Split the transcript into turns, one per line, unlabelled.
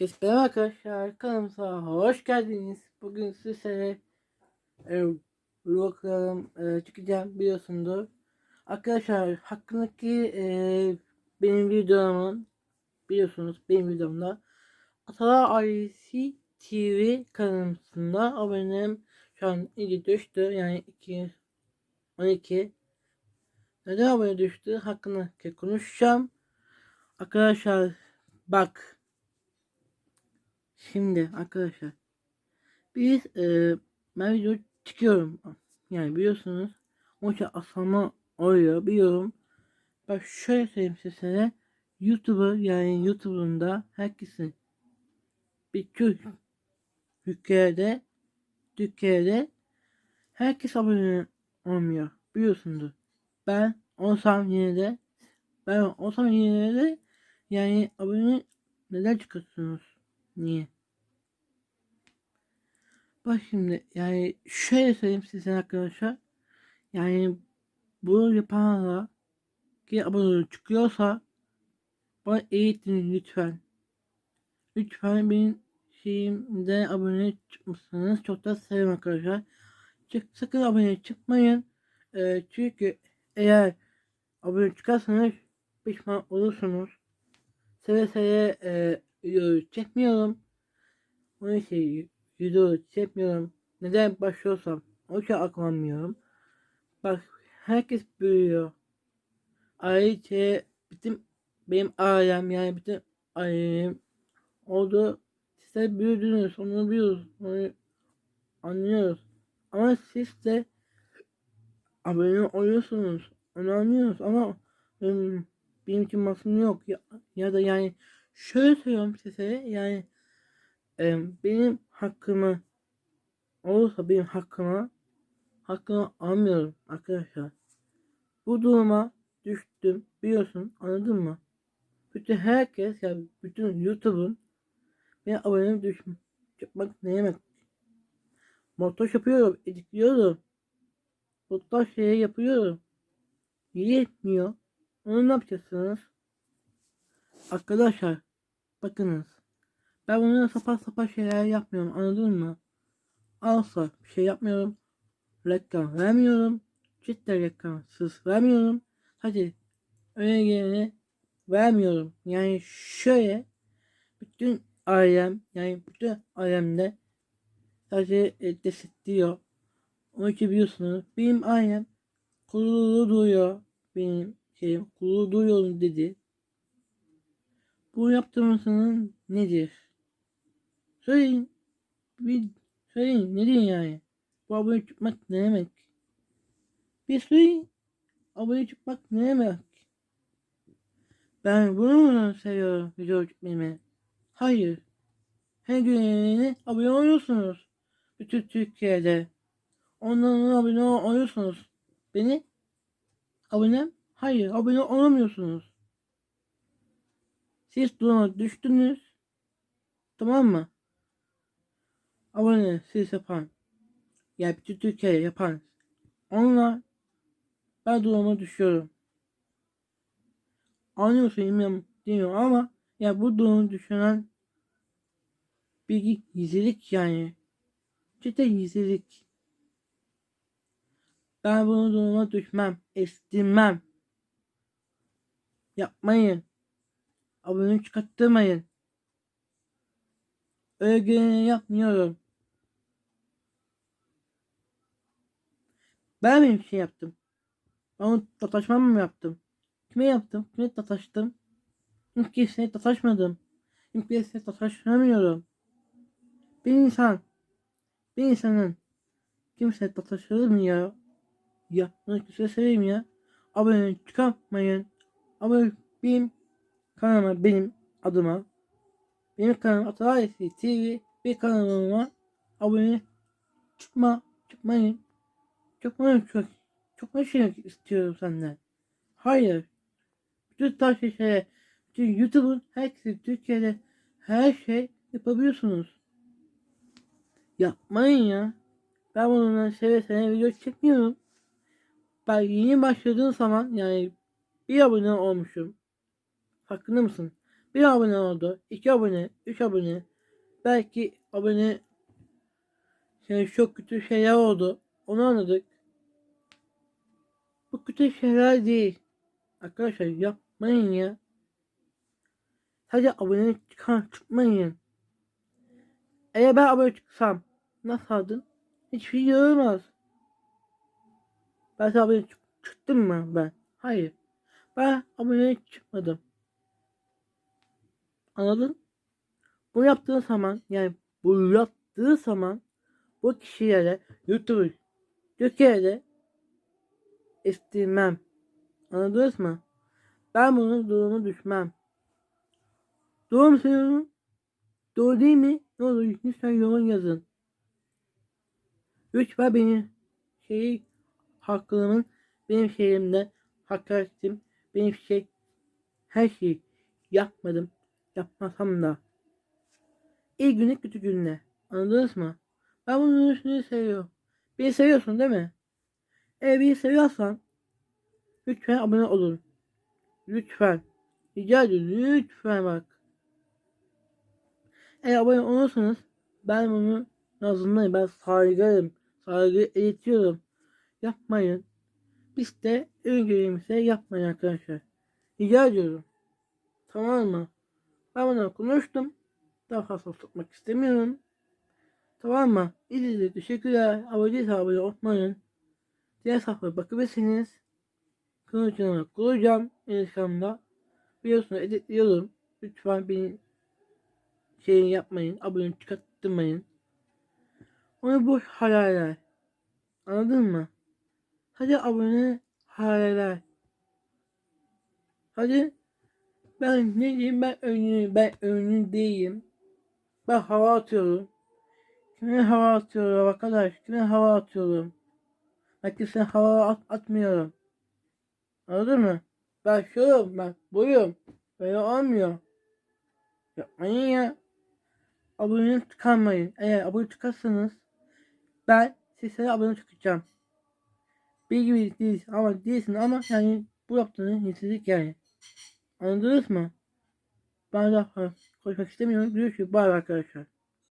Herkes merhaba arkadaşlar. Kanalımıza hoş geldiniz. Bugün sizlere e, vloglarım e, çıkacağım biliyorsundur. Arkadaşlar hakkındaki e, benim videomun biliyorsunuz benim videomda Atalar Ailesi TV kanalımda abonem şu an iyi düştü yani 2 12 neden abone düştü hakkında konuşacağım. Arkadaşlar bak Şimdi arkadaşlar biz e, ben video çıkıyorum. Yani biliyorsunuz o şey asama oluyor biliyorum. Bak şöyle söyleyeyim size. YouTuber yani YouTube'un da herkesin bir Türk Türkiye'de Türkiye'de herkes abone olmuyor. Biliyorsunuz. Ben olsam yine de ben olsam yine de yani abone neden çıkıyorsunuz? Niye? Bak şimdi yani şöyle söyleyeyim size arkadaşlar. Yani bu yapanlara ki abone çıkıyorsa bana eğitin lütfen. Lütfen benim şeyimde abone çıkmışsınız. Çok da sevim arkadaşlar. Çık, sakın abone çıkmayın. Ee, çünkü eğer abone çıkarsanız pişman olursunuz. Seve seve e, video çekmiyorum. Onun şey video çekmiyorum. Neden başlıyorsam o şey aklamıyorum. Bak herkes büyüyor. Ayrıca bütün benim ailem yani bütün ailem oldu. Siz büyüdünüz onu biliyoruz. Onu anlıyoruz. Ama siz de abone oluyorsunuz. Onu anlıyoruz ama benim, benim için masum yok. Ya, ya da yani şöyle söylüyorum size yani e, benim hakkımı olursa benim hakkıma hakkımı almıyorum arkadaşlar. Bu duruma düştüm biliyorsun anladın mı? Bütün herkes yani bütün YouTube'un benim abonem düşmüş. Çıkmak ne yemek? Montaj yapıyorum, editliyorum. Montaj şeyi yapıyorum. Yetmiyor. Onu ne yapacaksınız? Arkadaşlar bakınız. Ben bunlara sapan sapan şeyler yapmıyorum anladın mı? Asla bir şey yapmıyorum. Reklam vermiyorum. Cidden reklamsız vermiyorum. Hadi öyle gelene vermiyorum. Yani şöyle bütün ailem yani bütün ailemde sadece e, destekliyor. Onu ki biliyorsunuz benim ailem kurulu duyuyor. Benim şeyim kurulu duyuyor dedi. Bu yaptığımızın nedir? Söyleyin. Bir söyleyin. Ne diyeyim yani? Bu abone çıkmak ne demek? Bir söyleyin. Abone çıkmak ne demek? Ben bunu mu seviyorum video çekmemi? Hayır. Her gün abone oluyorsunuz. Bütün Türkiye'de. Ondan abone oluyorsunuz. Beni abonem? Hayır abone olamıyorsunuz. Siz duruma düştünüz. Tamam mı? Abone siz yapan. Yani bütün Türkiye yapan. Onlar ben duruma düşüyorum. Anlıyorsun bilmiyorum demiyorum ama ya bu durumu düşünen bir gizlilik yani. Cidden gizlilik. Ben bunu duruma düşmem. Estirmem. Yapmayın. Abone çıkarttırmayın. Öyle yapmıyorum. Ben mi bir şey yaptım? Onu tataşmam mı yaptım? Kime yaptım? Kime tataştım? Kimseye tataşmadım. Kimseye tataşamıyorum. Bir insan, bir insanın kimseye tataşır mı ya? Ya, kimseye seveyim ya. Abone çıkartmayın. Abone benim kanalıma benim adıma benim kanalım Atalay TV bir kanalıma abone çıkma çıkmayın. Çıkmayın çok çok şey istiyorum senden. Hayır. Bütün taş şeye bütün YouTube'un herkesi Türkiye'de her şey yapabiliyorsunuz. Yapmayın ya. Ben bununla seve seve video çekmiyorum. Ben yeni başladığım zaman yani bir abone olmuşum. Farkında mısın? Bir abone oldu. iki abone. Üç abone. Belki abone yani çok kötü şeyler oldu. Onu anladık. Bu kötü şeyler değil. Arkadaşlar yapmayın ya. Sadece abone çıkan çıkmayın. Eğer ben abone çıksam nasıl aldın? Hiçbir şey olmaz. Ben abone çık- çıktım mı ben? Hayır. Ben abone çıkmadım. Anladın? Bu yaptığı zaman yani bu yaptığı zaman bu kişilere YouTube Türkiye'de istemem. Anladınız mı? Ben bunun durumu düşmem. Doğru mu söylüyorum? Doğru değil mi? Ne olur lütfen yorum yazın. Lütfen beni şeyi hakkımın benim şeyimde hakaretim benim şey her şeyi yapmadım yapmasam da iyi güne kötü günle anladınız mı? Ben bunu düşünmeyi seviyorum. Beni seviyorsun değil mi? Eğer beni seviyorsan lütfen abone olun. Lütfen. Rica ediyorum lütfen bak. Eğer abone olursanız ben bunu nazındayım. Ben saygıyım. Saygı eğitiyorum. Yapmayın. Biz de öngörümüzde yapmayın arkadaşlar. Rica ediyorum. Tamam mı? Ben bunu konuştum. Daha fazla tutmak istemiyorum. Tamam mı? İzlediğiniz için teşekkürler. Abone abone olmayın. Diğer sayfaya bakabilirsiniz. Kanal kanalı kuracağım. Instagram'da. Biliyorsunuz editliyorum. Lütfen beni şeyini yapmayın. Abone çıkarttırmayın. Onu boş hayaller. Anladın mı? Hadi abone hayaller. Hadi ben ne diyeyim ben önlü ben önlü değilim. Ben hava atıyorum. Kime hava atıyorum arkadaş? Kime hava atıyorum? Kimseye hava at atmıyorum. Anladın mı? Ben şuyum ben buyum. Böyle olmuyor. Yapmayın ya. Abone çıkarmayın. Eğer abone çıkarsanız ben sizlere abone çıkacağım. Bir gibi değil ama değilsin ama yani bu yaptığınız nitelik yani. Anladınız mı? Ben daha konuşmak istemiyorum. Görüşürüz. Bay bay arkadaşlar.